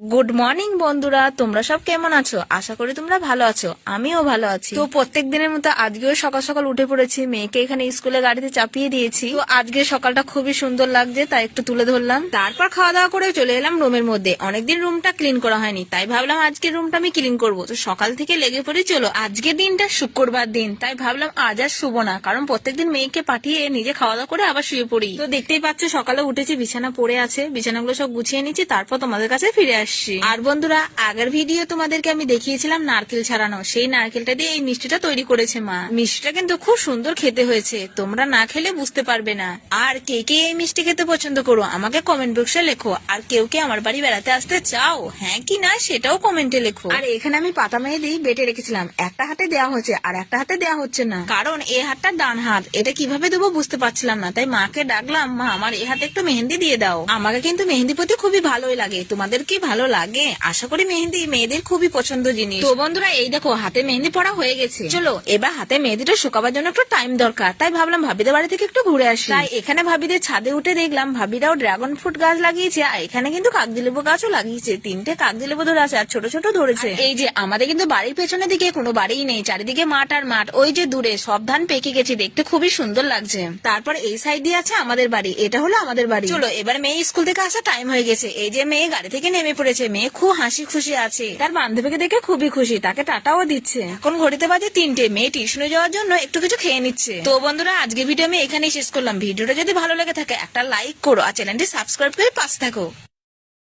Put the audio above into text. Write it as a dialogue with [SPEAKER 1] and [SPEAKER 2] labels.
[SPEAKER 1] Good morning বন্ধুরা। তোমরা সব কেমন আছো? আশা করি তোমরা ভালো আছো। আমিও ভালো আছি। তো প্রত্যেক দিনের মতো আজকেও সকাল সকাল উঠে পড়েছি। মেয়েকে এখানে স্কুলে গাড়িতে চাপিয়ে দিয়েছি। তো আজকে সকালটা খুবই সুন্দর লাগছে, তাই একটু তুলে ধরলাম। তারপর খাওয়া দাওয়া করে চলে এলাম রুমের মধ্যে। অনেকদিন রুমটা ক্লিন করা হয়নি, তাই ভাবলাম আজকে রুমটা আমি ক্লিন করব। তো সকাল থেকে লেগে পড়ে, চলো আজকে দিনটা শুক্রবার দিন। তাই ভাবলাম আজ আর শুভ না, কারণ প্রত্যেকদিন মেয়েকে পাঠিয়ে নিজে খাওয়া দাওয়া করে আবার শুয়ে পড়ি। তো দেখতেই পাচ্ছ, সকালে উঠেছি, বিছানা পড়ে আছে। বিছানাগুলো সব গুছিয়ে নিচ্ছি, তারপর তোমাদের কাছে ফিরে আসছি। আর বন্ধুরা আগের ভিডিও তোমাদেরকে আমি দেখিয়েছিলাম নারকেল ছাড়ানো। সেই নারকেলটা দিয়ে এই মিষ্টিটা তৈরি করেছে মা। মিষ্টিটা কিন্তু খুব সুন্দর খেতে হয়েছে। তোমরা না খেলে বুঝতে পারবে না। আর কে কে এই মিষ্টি খেতে পছন্দ করো আমাকে কমেন্ট বক্সে লেখো। আর কেউ কে আমার বাড়ি বেড়াতে আসতে চাও হ্যাঁ কি না সেটাও কমেন্টে লেখো। আর এখানে আমি পাতা মেহেদি বেটে রেখেছিলাম। একটা হাতে দেওয়া হচ্ছে আর একটা হাতে দেওয়া হচ্ছে না। কারণ এই হাতটা ডান হাত। এটা কীভাবে দেবো বুঝতে পারছিলাম না। তাই মাকে ডাকলাম মা আমার এ হাতে একটু মেহেন্দি দিয়ে দাও। আমাকে কিন্তু মেহেন্দি প্রতি খুবই ভালোই লাগে। তোমাদের কি ভালো লাগে। আশা করি মেহেন্দি মেয়েদের খুবই পছন্দ জিনিস। তো বন্ধুরা এই দেখো হাতে মেহেন্দি পড়া হয়ে গেছে। চলো এবার হাতে মেহেন্দিটা শুকাবার জন্য একটু টাইম দরকার। তাই ভাবলাম ভাবিদের বাড়ি থেকে একটু ঘুরে আসি। তাই এখানে ভাবিদের ছাদে উঠে দেখলাম ভাবিরাও ড্রাগন ফ্রুট গাছ লাগিয়েছে আর এখানে কিন্তু কাকদিলেবু গাছও লাগিয়েছে। তিনটে কাকদিলেবু ধরে আছে আর ছোট ছোট ধরেছে। এই যে আমাদের কিন্তু বাড়ির পেছনের দিকে কোনো বাড়িই নেই চারিদিকে মাঠ আর মাঠ। ওই যে দূরে সব ধান পেকে গেছে দেখতে খুবই সুন্দর লাগছে। তারপর এই সাইড দিয়ে আছে আমাদের বাড়ি এটা হলো আমাদের বাড়ি। চলো এবার মেয়ে স্কুল থেকে আসা টাইম হয়ে গেছে। এই যে মেয়ে গাড়ি থেকে নেমে পড়েছে মেয়ে খুব হাসি খুশি আছে। তার বান্ধবীকে দেখে খুবই খুশি, তাকে টাটাও দিচ্ছে। এখন ঘড়িতে বাজে তিনটে, মেয়ে টিউশনে যাওয়ার জন্য একটু কিছু খেয়ে নিচ্ছে। তো বন্ধুরা আজকে ভিডিও আমি এখানেই শেষ করলাম। ভিডিওটা যদি ভালো লেগে থাকে, একটা লাইক করো আর চ্যানেলটি সাবস্ক্রাইব করে পাশে থাকো।